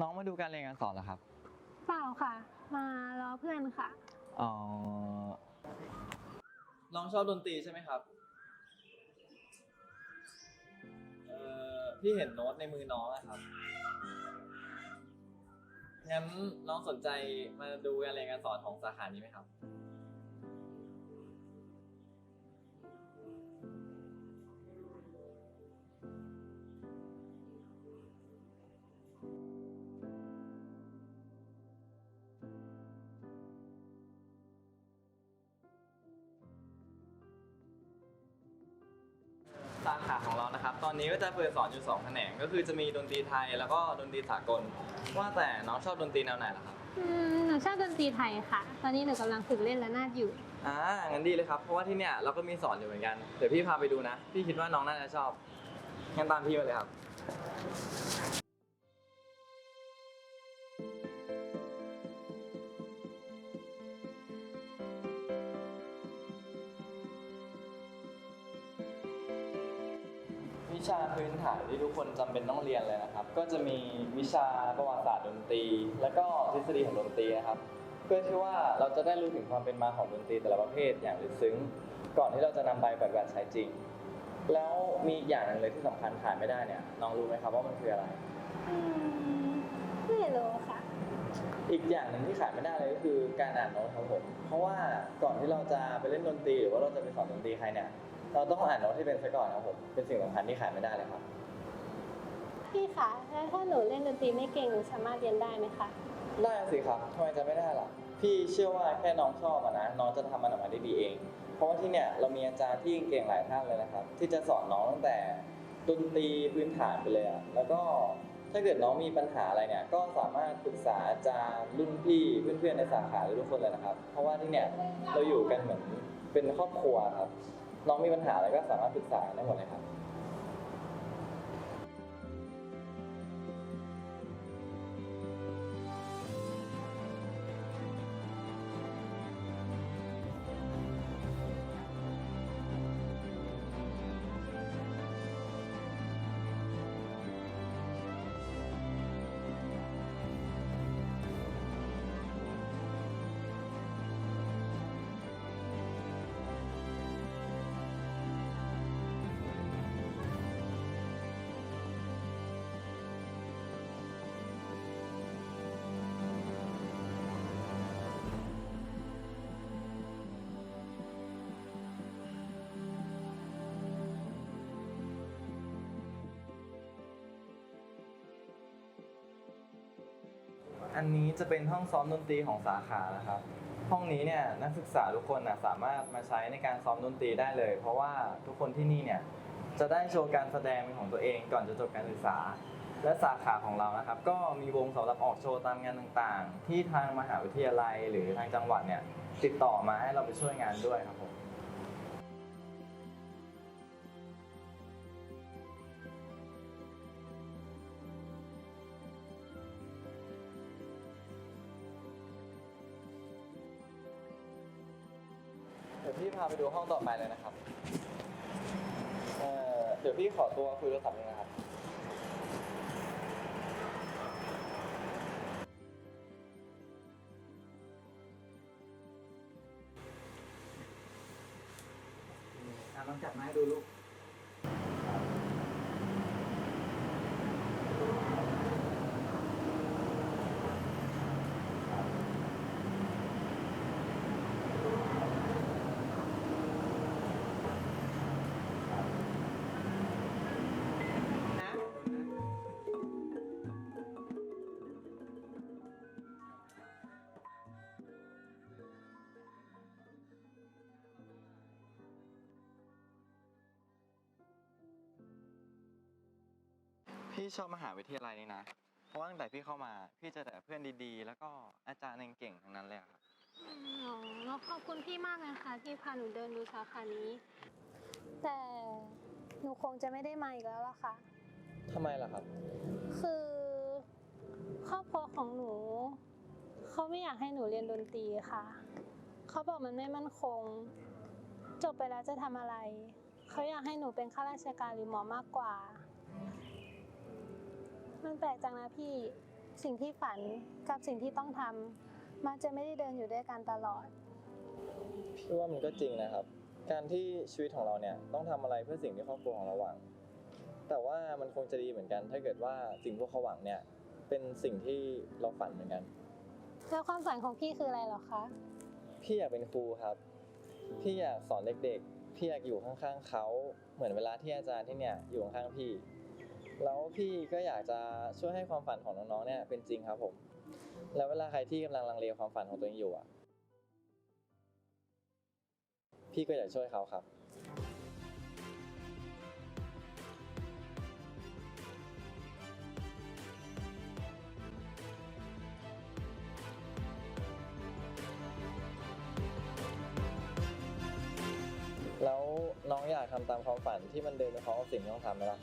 น้องมาดูการเรียนการสอนเหรอครับ เปล่าค่ะ มารอเพื่อนค่ะ อ๋อ น้องชอบดนตรีใช่ไหมครับ เอ่อ พี่เห็นโน้ตในมือน้องอะครับ งั้นน้องสนใจมาดูการเรียนการสอนของสาขานี้ไหมครับ ตอนนี้ก็จะเปิดสอนอยู่2แขนงก็คือจะมีดนตรีไทยแล้วก็ดนตรีสากล ว่าแต่น้องชอบดนตรีแนวไหนล่ะครับอืมหนูชอบดนตรีไทยค่ะ ตอนนี้หนูกำลังฝึกเล่นระนาดอยู่ อ่างั้นดีเลยครับเพราะว่าที่เนี่ยเราก็มีสอนอยู่เหมือนกันเดี๋ยวพี่พาไปดูนะ พี่คิดว่าน้องน่าจะชอบงั้นตามพี่มาเลยครับ ชาพื้นฐานที่ทุกคนจำเป็นต้องเรียนเลยนะครับ ก็จะมีวิชาประวัติศาสตร์ดนตรี แล้วก็ทฤษฎีของดนตรีนะครับ เพื่อที่ว่าเราจะได้รู้ถึงความเป็นมาของดนตรีแต่ละประเภทอย่างลึกซึ้ง ก่อนที่เราจะนำไปปฏิบัติใช้จริง แล้วมีอีกอย่างหนึ่งเลยที่สำคัญขาดไม่ได้เนี่ยน้องรู้ไหมครับว่ามันคืออะไร อืมไม่รู้ค่ะ อีกอย่างหนึ่งที่ขาดไม่ได้เลยก็คือการอ่านโน้ตครับผม เพราะว่าก่อนที่เราจะไปเล่นดนตรีหรือว่าเราจะไปสอนดนตรีใครเนี่ย เราต้องอ่านโน้ตให้เป็นซะก่อนครับผม เป็นสิ่งสำคัญที่ขาดไม่ได้เลยครับ พี่คะแล้วถ้าหนูเล่นดนตรีไม่เก่งหนูสามารถเรียนได้ไหมคะ ได้สิครับทำไมจะไม่ได้ล่ะ พี่เชื่อว่าแค่น้องชอบอะนะ น้องจะทำมันออกมาได้ดีเอง เพราะว่าที่เนี่ยเรามีอาจารย์ที่เก่งหลายท่านเลยนะครับ ที่จะสอนน้องตั้งแต่ดนตรีพื้นฐานไปเลยอะแล้วก็ถ้าเกิดน้องมีปัญหาอะไรเนี่ย ก็สามารถปรึกษาอาจารย์รุ่นพี่เพื่อนๆในสาขาทุกคนเลยนะครับ เพราะว่าที่เนี่ยเราอยู่กันเหมือนเป็นครอบครัวครับ น้องมีปัญหาอะไรก็สามารถปรึกษาได้หมดเลยครับ อันนี้จะเป็นห้องซ้อมดนตรีของสาขานะครับ ห้องนี้เนี่ยนักศึกษาทุกคนนะสามารถมาใช้ในการซ้อมดนตรีได้เลย เพราะว่าทุกคนที่นี่เนี่ยจะได้โชว์การแสดงเป็นของตัวเองก่อนจะจบการศึกษา และสาขาของเรานะครับ ก็มีวงสำหรับออกโชว์ตามงานต่างๆ ที่ทางมหาวิทยาลัยหรือทางจังหวัดเนี่ยติดต่อมาให้เราไปช่วยงานด้วยครับผม พี่พาไปดูห้องต่อไปเลยนะครับ เอ่อ เดี๋ยวพี่ขอตัวคุยโทรศัพท์นึงนะครับ อะลองจับไม้ดูลูก พี่ชอบมหาวิทยาลัยนี้นะ เพราะว่าตั้งแต่พี่เข้ามา พี่เจอแต่เพื่อนดีๆ แล้วก็อาจารย์เก่งๆทั้งนั้นเลยอะครับอ๋อแล้วขอบคุณพี่มากเลยค่ะที่พาหนูเดินดูสาขานี้ แต่หนูคงจะไม่ได้มาอีกแล้วล่ะค่ะ ทำไมล่ะครับ คือครอบครัวของหนู เขาไม่อยากให้หนูเรียนดนตรีค่ะ เขาบอกมันไม่มั่นคง จบไปแล้วจะทำอะไร เขาอยากให้หนูเป็นข้าราชการหรือหมอมากกว่า มันแปลกจังนะพี่สิ่งที่ฝันกับสิ่งที่ต้องทำมักจะไม่ได้เดินอยู่ด้วยกันตลอด พี่ว่ามันก็จริงนะครับ การที่ชีวิตของเราเนี่ยต้องทำอะไรเพื่อสิ่งที่ครอบครัวของเราหวัง แต่ว่ามันคงจะดีเหมือนกัน ถ้าเกิดว่าสิ่งพวกเขาหวังเนี่ยเป็นสิ่งที่เราฝันเหมือนกัน แล้วความฝันของพี่คืออะไรเหรอคะ พี่อยากเป็นครูครับ พี่อยากสอนเด็กๆ พี่อยากอยู่ข้างๆเขา เหมือนเวลาที่อาจารย์ที่เนี่ยอยู่ข้างๆพี่ แล้วพี่ก็อยากจะช่วยให้ความฝันของน้องๆเนี่ยเป็นจริงครับผม แล้วเวลาใครที่กำลังลังเลความฝันของตัวเองอยู่อะ พี่ก็อยากช่วยเขาครับแล้วน้องอยากทำตามความฝันที่มันเดินไปพร้อมกับสิ่งที่ต้องทำไหมล่ะ